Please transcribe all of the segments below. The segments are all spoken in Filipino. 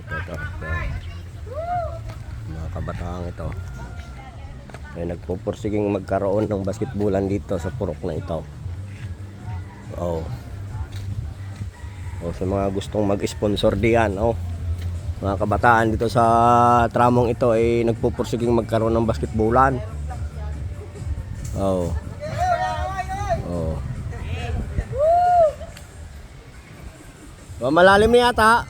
Ito, ito. Mga kabataan ito. Ay nagpupursiging magkaroon ng basketballan dito sa purok na ito. Oh. Oh, sa mga gustong mag-sponsor diyan, oh. Mga kabataan dito sa tramong ito ay nagpupursiging magkaroon ng basketballan. Oh. Oh. Oh, malalim na yata.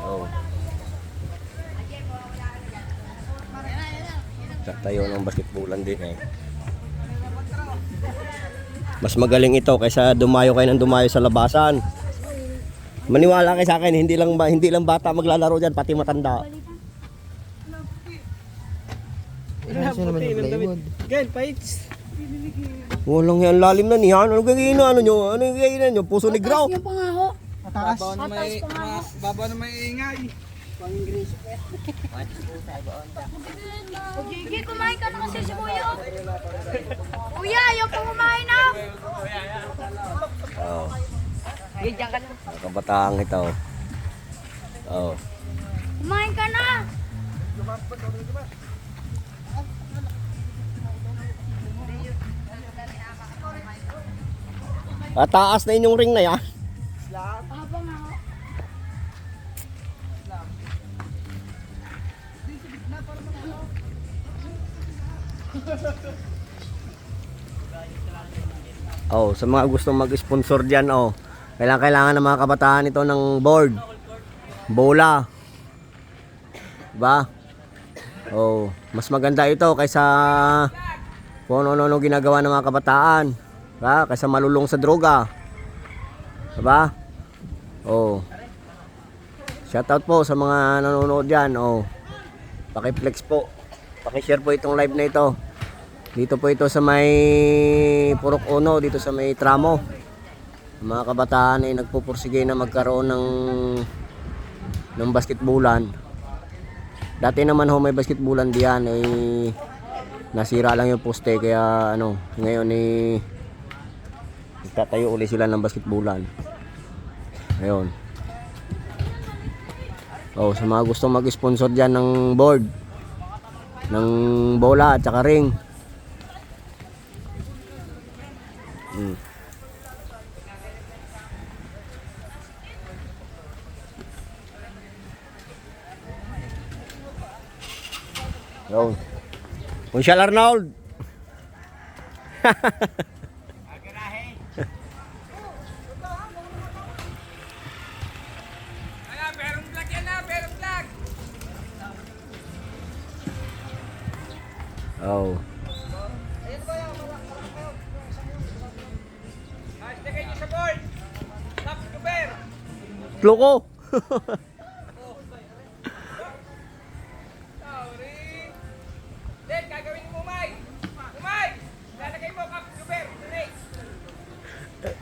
Oh. Tatayo ng basketballan din eh. Mas magaling ito kaysa dumayo kayo ng dumayo sa labasan. Maniwala kayo sa akin, hindi lang ba, hindi lang bata maglalaro diyan, pati matanda. Gan, fights. Walang yan lalim na niyan. Ano gagawin ano nyo? Ano gagawin nyo? Puso ni Graw. Yung pangaho. Mataas. Babaw na may, ma, babaw na may ingay. O Gigi, kumain ka na kasi si Kuya. Kuya, ayaw pa kumain na. Oh. Bigyan ka na. Kabataang ito. Oh. Kumain ka na. Pataas na inyong ring na yan. Ah, pangaho. Oh, sa mga gustong mag-sponsor diyan, oh. Kailangan kailangan ng mga kabataan ito ng board. Bola. Ba? Oh, mas maganda ito kaysa kung ano-ano ginagawa ng mga kabataan. Ba? Kaysa malulong sa droga. Diba? Oh. Shoutout po sa mga nanonood diyan, oh. Paki-flex po. Paki-share po itong live na ito. Dito po ito sa may Purok Uno, dito sa may tramo. Mga kabataan ay nagpupursige na magkaroon ng ng basketbulan. Dati naman ho may basketbulan diyan ay nasira lang yung poste kaya ano, ngayon ay nagtatayo uli sila ng basketbulan. Ayun. Oh, sa mga gustong mag-sponsor diyan ng board ng bola at saka ring. Yun. Kunsyal Arnold. Oh. Loko.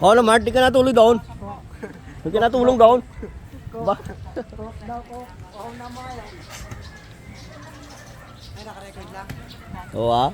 Oo oh, naman, di ka natulog doon. Di ka natulog doon. Ba? Oo naman. Ay, nakarecord lang. Oo ah.